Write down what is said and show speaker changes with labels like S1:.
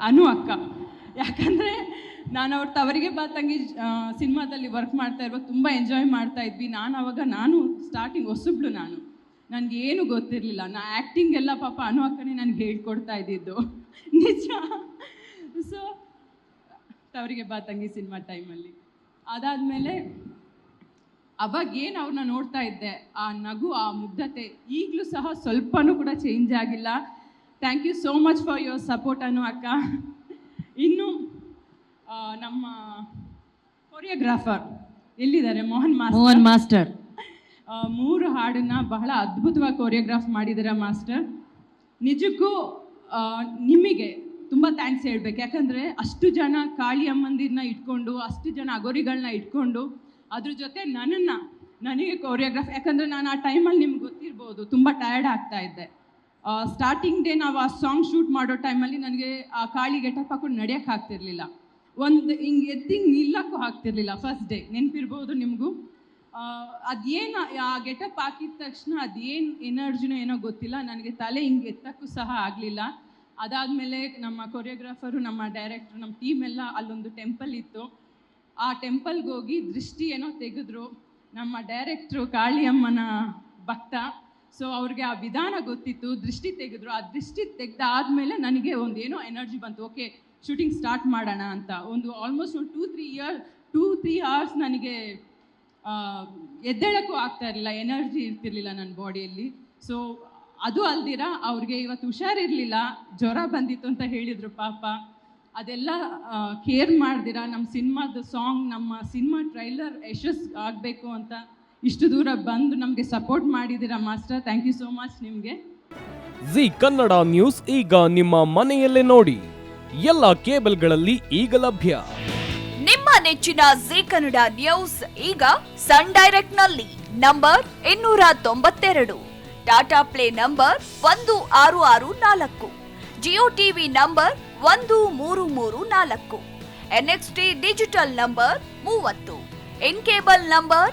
S1: ಅನು ಅಕ್ಕ. ಯಾಕಂದರೆ ನಾನು ಅವ್ರ ತವರಿಗೆ ಬಾ ತಂಗಿ ಸಿನಿಮಾದಲ್ಲಿ ವರ್ಕ್ ಮಾಡ್ತಾ ಇರುವಾಗ ತುಂಬ ಎಂಜಾಯ್ ಮಾಡ್ತಾ ಇದ್ವಿ. ನಾನು ಅವಾಗ ನಾನು ಸ್ಟಾರ್ಟಿಂಗ್ ಹೊಸಬ್ಳು ನಾನು. ನನಗೆ ಏನು ಗೊತ್ತಿರಲಿಲ್ಲ. ನಾ ಆ್ಯಕ್ಟಿಂಗ್ ಎಲ್ಲ ಪಾಪ ಅನು ಅಕ್ಕನೇ ನನಗೆ ಹೇಳ್ಕೊಡ್ತಾ ಇದ್ದಿದ್ದು. ನಿಜ. ಸೊ ತವರಿಗೆ ಬಾ ತಂಗಿ ಸಿನಿಮಾ ಟೈಮಲ್ಲಿ ಅದಾದಮೇಲೆ ಅವಾಗ ಏನು ಅವ್ರನ್ನ ನೋಡ್ತಾ ಇದ್ದೆ, ಆ ನಗು, ಆ ಮುಗ್ಧತೆ ಈಗಲೂ ಸಹ ಸ್ವಲ್ಪನೂ ಕೂಡ ಚೇಂಜ್ ಆಗಿಲ್ಲ. Thank you so much for your support ಅನ್ನು ಅಕ್ಕ ಇನ್ನು ನಮ್ಮ ಕೊರಿಯೋಗ್ರಾಫರ್ ಎಲ್ಲಿದ್ದಾರೆ? ಮೋಹನ್ ಮಾಸ್ಟರ್.
S2: ಮೋಹನ್ ಮಾಸ್ಟರ್.
S1: ಮೂರು ಹಾಡನ್ನ ಬಹಳ ಅದ್ಭುತವಾಗಿ ಕೊರಿಯೋಗ್ರಾಫ್ ಮಾಡಿದ್ದೀರ ಮಾಸ್ಟರ್. ನಿಜಕ್ಕೂ ನಿಮಗೆ ತುಂಬ ಥ್ಯಾಂಕ್ಸ್ ಹೇಳ್ಬೇಕು. ಯಾಕಂದರೆ ಅಷ್ಟು ಜನ ಕಾಳಿ ಅಮ್ಮಂದಿರನ್ನ ಇಟ್ಕೊಂಡು ಅಷ್ಟು ಜನ ಅಗೋರಿಗಳನ್ನ ಇಟ್ಕೊಂಡು ಅದ್ರ ಜೊತೆ ನನ್ನನ್ನು ನನಗೆ ಕೊರಿಯೋಗ್ರಾಫ್ ಯಾಕಂದರೆ ನಾನು ಆ ಟೈಮಲ್ಲಿ ನಿಮ್ಗೆ ಗೊತ್ತಿರ್ಬೋದು ತುಂಬ ಟಯರ್ಡ್ ಆಗ್ತಾ ಇದ್ದೆ. ಸ್ಟಾರ್ಟಿಂಗ್ ಡೇ ನಾವು ಆ ಸಾಂಗ್ ಶೂಟ್ ಮಾಡೋ ಟೈಮಲ್ಲಿ ನನಗೆ ಆ ಕಾಳಿ ಗೆಟಪ್ ಹಾಕೊಂಡು ನಡೆಯೋಕೆ ಆಗ್ತಿರ್ಲಿಲ್ಲ. ಒಂದು ಹಿಂಗೆ ಹಿಂಗೆ ನಿಲ್ಲಕ್ಕೂ ಆಗ್ತಿರ್ಲಿಲ್ಲ ಫಸ್ಟ್ ಡೇ ನೆನಪಿರ್ಬೋದು ನಿಮಗೂ? ಅದೇನು ಆ ಗೆಟಪ್ ಹಾಕಿದ ತಕ್ಷಣ ಅದೇನು ಎನರ್ಜಿನೋ ಏನೋ ಗೊತ್ತಿಲ್ಲ. ನನಗೆ ತಲೆ ಹಿಂಗೆ ಎತ್ತಕ್ಕೂ ಸಹ ಆಗಲಿಲ್ಲ. ಅದಾದಮೇಲೆ ನಮ್ಮ ಕೊರಿಯೋಗ್ರಾಫರು ನಮ್ಮ ಡೈರೆಕ್ಟ್ರು ನಮ್ಮ ಟೀಮ್ ಎಲ್ಲ ಅಲ್ಲೊಂದು ಟೆಂಪಲ್ ಇತ್ತು. ಆ ಟೆಂಪಲ್ಗೆ ಹೋಗಿ ದೃಷ್ಟಿ ಏನೋ ತೆಗೆದ್ರು. ನಮ್ಮ ಡೈರೆಕ್ಟ್ರು ಕಾಳಿಯಮ್ಮನ ಭಕ್ತ. ಸೊ ಅವ್ರಿಗೆ ಆ ವಿಧಾನ ಗೊತ್ತಿತ್ತು, ದೃಷ್ಟಿ ತೆಗೆದ್ರು. ಆ ದೃಷ್ಟಿ ತೆಗೆದಾದ್ಮೇಲೆ ನನಗೆ ಒಂದು ಏನೋ ಎನರ್ಜಿ ಬಂತು. ಓಕೆ, ಶೂಟಿಂಗ್ ಸ್ಟಾರ್ಟ್ ಮಾಡೋಣ ಅಂತ. ಒಂದು ಆಲ್ಮೋಸ್ಟ್ ಒಂದು two three year two three hours ನನಗೆ ಎದ್ದೇಳಕ್ಕೂ ಆಗ್ತಾ ಇರಲಿಲ್ಲ. ಎನರ್ಜಿ ಇರ್ತಿರ್ಲಿಲ್ಲ ನನ್ನ ಬಾಡಿಯಲ್ಲಿ ಸೊ ಅದು ಅಲ್ದಿರ, ಅವ್ರಿಗೆ ಇವತ್ತು ಹುಷಾರಿರಲಿಲ್ಲ. ಜ್ವರ ಬಂದಿತ್ತು ಅಂತ ಹೇಳಿದರು ಪಾಪ. ಅದೆಲ್ಲ ಕೇರ್ ಮಾಡ್ದಿರ? ನಮ್ಮ ಸಿನಿಮಾದ ಸಾಂಗ್ ನಮ್ಮ ಸಿನಿಮಾ ಟ್ರೈಲರ್ ಯಶಸ್ ಆಗಬೇಕು ಅಂತ. ಇಷ್ಟು ದೂರ ಬಂದು ನಮಗೆ ಸಪೋರ್ಟ್ ಮಾಡಿದ್ದೀರಾ master? Thank you so much ನಿಮಗೆ.
S3: ಜಿ ಕನ್ನಡ ನ್ಯೂಸ್ ಈಗ ನಿಮ್ಮ ಮನೆಯಲ್ಲೇ ನೋಡಿ. ಎಲ್ಲ ಕೇಬಲ್ಗಳಲ್ಲಿ ಈಗ ಲಭ್ಯ.
S4: ನಿಮ್ಮ ನೆಚ್ಚಿನ ಜಿ ಕನ್ನಡ ನ್ಯೂಸ್ ಈಗ ಸನ್ ಡೈರೆಕ್ಟ್ನಲ್ಲಿ ನಂಬರ್ ಇನ್ನೂರ ತೊಂಬತ್ತೆರಡು. ಟಾಟಾ ಪ್ಲೇ ನಂಬರ್ ಒಂದು ಆರು ಆರು ನಾಲ್ಕು. ಜಿಯೋ ಟಿವಿ ನಂಬರ್ ಒಂದು ಮೂರು ಮೂರು ನಾಲ್ಕು. ಎನ್ಎಕ್ಸ್ಟಿ ಡಿಜಿಟಲ್ ನಂಬರ್ ಮೂವತ್ತು. In cable number